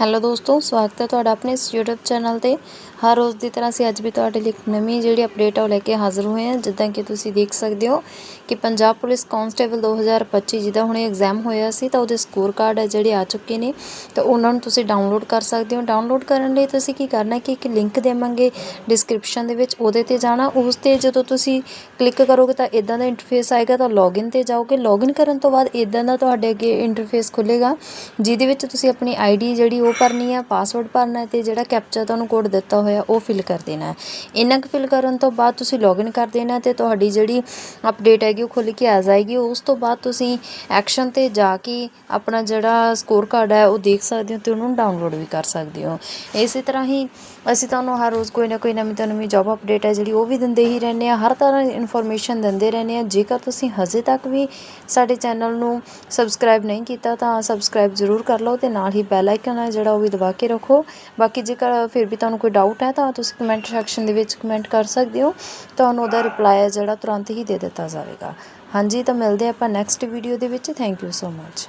Hello ਦੋਸਤੋ, ਸਵਾਗਤ ਹੈ ਤੁਹਾਡਾ ਆਪਣੇ ਇਸ YouTube ਚੈਨਲ ਤੇ। ਹਰ ਰੋਜ਼ ਦੀ ਤਰ੍ਹਾਂ ਅਸੀਂ ਅੱਜ ਵੀ ਤੁਹਾਡੇ ਲਈ ਇੱਕ ਨਵੀਂ ਜਿਹੜੀ ਅਪਡੇਟ ਆ ਉਹ ਲੈ ਕੇ ਹਾਜ਼ਰ ਹੋਏ ਹਾਂ। ਜਿੱਦਾਂ ਕਿ ਤੁਸੀਂ ਦੇਖ ਸਕਦੇ ਹੋ ਕਿ ਪੰਜਾਬ ਪੁਲਿਸ ਕਾਂਸਟੇਬਲ 2025 ਜਿਹਦਾ ਹੁਣੇ ਐਗਜ਼ਾਮ ਹੋਇਆ ਸੀ, ਤਾਂ ਉਹਦੇ ਸਕੋਰ ਕਾਰਡ ਹੈ ਜਿਹੜੇ ਆ ਚੁੱਕੇ ਨੇ, ਤਾਂ ਉਹਨਾਂ ਨੂੰ ਤੁਸੀਂ ਡਾਊਨਲੋਡ ਕਰ ਸਕਦੇ ਹੋ। ਡਾਊਨਲੋਡ ਕਰਨ ਲਈ ਤੁਸੀਂ ਕੀ ਕਰਨਾ ਕਿ ਇੱਕ ਲਿੰਕ ਦੇਵਾਂਗੇ ਡਿਸਕ੍ਰਿਪਸ਼ਨ ਦੇ ਵਿੱਚ, ਉਹਦੇ ਤੇ ਜਾਣਾ। ਉਸ ਤੇ ਜਦੋਂ ਤੁਸੀਂ ਕਲਿੱਕ ਕਰੋਗੇ ਤਾਂ ਇਦਾਂ ਦਾ ਇੰਟਰਫੇਸ ਆਏਗਾ, ਤਾਂ ਲੌਗਇਨ ਤੇ ਜਾਓਗੇ। ਲੌਗਇਨ ਕਰਨ ਤੋਂ ਬਾਅਦ ਇਦਾਂ ਦਾ ਤੁਹਾਡੇ ਅੱਗੇ ਇੰਟਰਫੇਸ ਖੁੱਲੇਗਾ ਜਿਹਦੇ ਵਿੱਚ ਤੁਸੀਂ ਆਪਣੀ ਆਈਡੀ ਜਿਹੜੀ ਉਹ ਭਰਨੀ ਹੈ ਪਾਸਵਰਡ ਭਰਨਾ ਹੈ ਤੇ ਜਿਹੜਾ ਕੈਪਚਾ ਤੁਹਾਨੂੰ ਕੋਡ ਦਿੱਤਾ ਹੋਇਆ, ਉਹ ਫਿਲ ਕਰ ਦੇਣਾ ਹੈ। ਇਹਨਾਂ ਕੁ ਫਿਲ ਕਰਨ ਤੋਂ ਬਾਅਦ ਤੁਸੀਂ ਲੌਗਇਨ ਕਰ ਦੇਣਾ ਤੇ ਤੁਹਾਡੀ ਜਿਹੜੀ ਅਪਡੇਟ ਹੈਗੀ, ਉਹ ਖੁੱਲ ਕੇ ਆ ਜਾਏਗੀ। ਉਸ ਤੋਂ ਬਾਅਦ ਤੁਸੀਂ ਐਕਸ਼ਨ ਤੇ ਜਾ ਕੇ ਆਪਣਾ ਜਿਹੜਾ ਸਕੋਰ ਕਾਰਡ ਹੈ, ਉਹ ਦੇਖ ਸਕਦੇ ਹੋ ਤੇ ਉਹਨੂੰ ਡਾਊਨਲੋਡ ਵੀ ਕਰ ਸਕਦੇ ਹੋ। ਇਸੇ ਤਰ੍ਹਾਂ ਹੀ ਅਸੀਂ ਤੁਹਾਨੂੰ ਹਰ ਰੋਜ਼ ਕੋਈ ਨਾ ਕੋਈ ਨਵੀਂ ਤੋਂ ਨਵੀਂ ਜੌਬ ਅਪਡੇਟ ਹੈ, ਜਿਹੜੀ ਉਹ ਵੀ ਦਿੰਦੇ ਹੀ ਰਹਿੰਦੇ ਆ। ਹਰ ਤਰ੍ਹਾਂ ਦੀ ਇਨਫੋਰਮੇਸ਼ਨ ਦਿੰਦੇ ਰਹਿੰਦੇ ਆ। ਜੇਕਰ ਤੁਸੀਂ ਹਜੇ ਤੱਕ ਵੀ ਸਾਡੇ ਚੈਨਲ ਨੂੰ ਸਬਸਕ੍ਰਾਈਬ ਨਹੀਂ ਕੀਤਾ, ਤਾਂ ਸਬਸਕ੍ਰਾਈਬ ਜ਼ਰੂਰ ਕਰ ਲਓ ਤੇ ਨਾਲ ਹੀ ਬੈਲ ਆਈਕਨ ਹੈ ਜਿਹੜਾ ਉਹ ਵੀ ਦਬਾ ਕੇ ਰੱਖੋ। ਬਾਕੀ ਜੇਕਰ ਫਿਰ ਵੀ ਤੁਹਾਨੂੰ ਕੋਈ ਡਾਊਟ ਹੈ ਤਾਂ ਤੁਸੀਂ ਕਮੈਂਟ ਸੈਕਸ਼ਨ ਦੇ ਵਿੱਚ ਕਮੈਂਟ ਕਰ ਸਕਦੇ ਹੋ। ਤੁਹਾਨੂੰ ਉਹਦਾ ਰਿਪਲਾਈ ਹੈ ਜਿਹੜਾ ਤੁਰੰਤ ਹੀ ਦੇ ਦਿੱਤਾ ਜਾਵੇਗਾ। ਹਾਂਜੀ, ਤਾਂ ਮਿਲਦੇ ਆਪਾਂ ਨੈਕਸਟ ਵੀਡੀਓ ਦੇ ਵਿੱਚ। Thank you so much